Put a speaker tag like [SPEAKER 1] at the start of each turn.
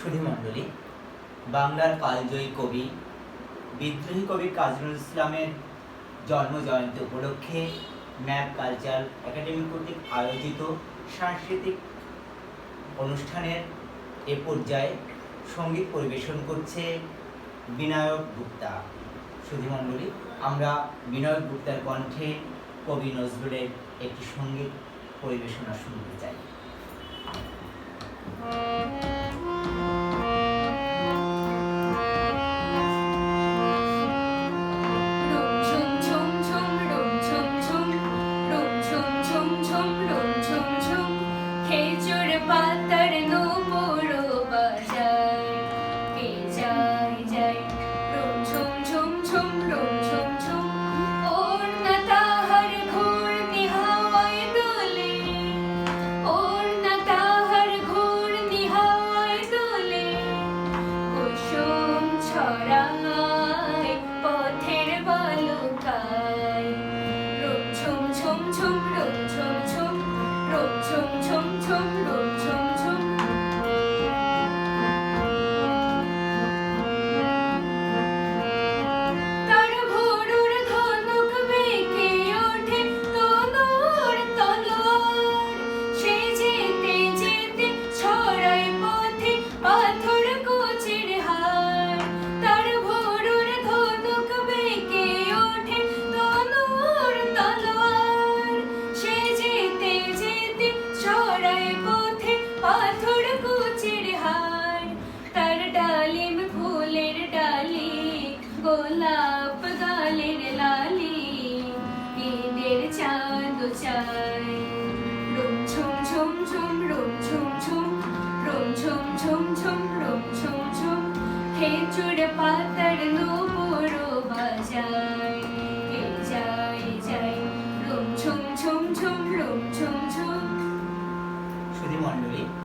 [SPEAKER 1] সুধীমণ্ডলী বাংলার কালজয়ী কবি, বিদ্রোহী কবি কাজী নজরুল ইসলামের জন্ম জয়ন্তী উপলক্ষে ম্যাপ কালচার একাডেমি কর্তৃক আয়োজিত সাংস্কৃতিক অনুষ্ঠানের এ পর্যায়ে সংগীত পরিবেশন করছে বিনায়ক গুপ্তা। সুধীমণ্ডলী আমরা বিনায়ক গুপ্তার কণ্ঠে কবি নজরুলের একটি সংগীত পরিবেশনা শুনতে চাই।
[SPEAKER 2] പത്തരുന്നു গোলাপ গালের লালি, ঈদের চাঁদ চাই রুম ঝুম ঝুম ঝুম, রুম ঝুম ঝুম, রুম ঝুম ঝুম ঝুম, রুম ঝুম ঝুম। খেজুর পাতার নূপুর বাজায়। যাই যাই রুম ঝুম ঝুম ঝুম, রুম ঝুম ঝুম।
[SPEAKER 1] সুধীমণ্ডলী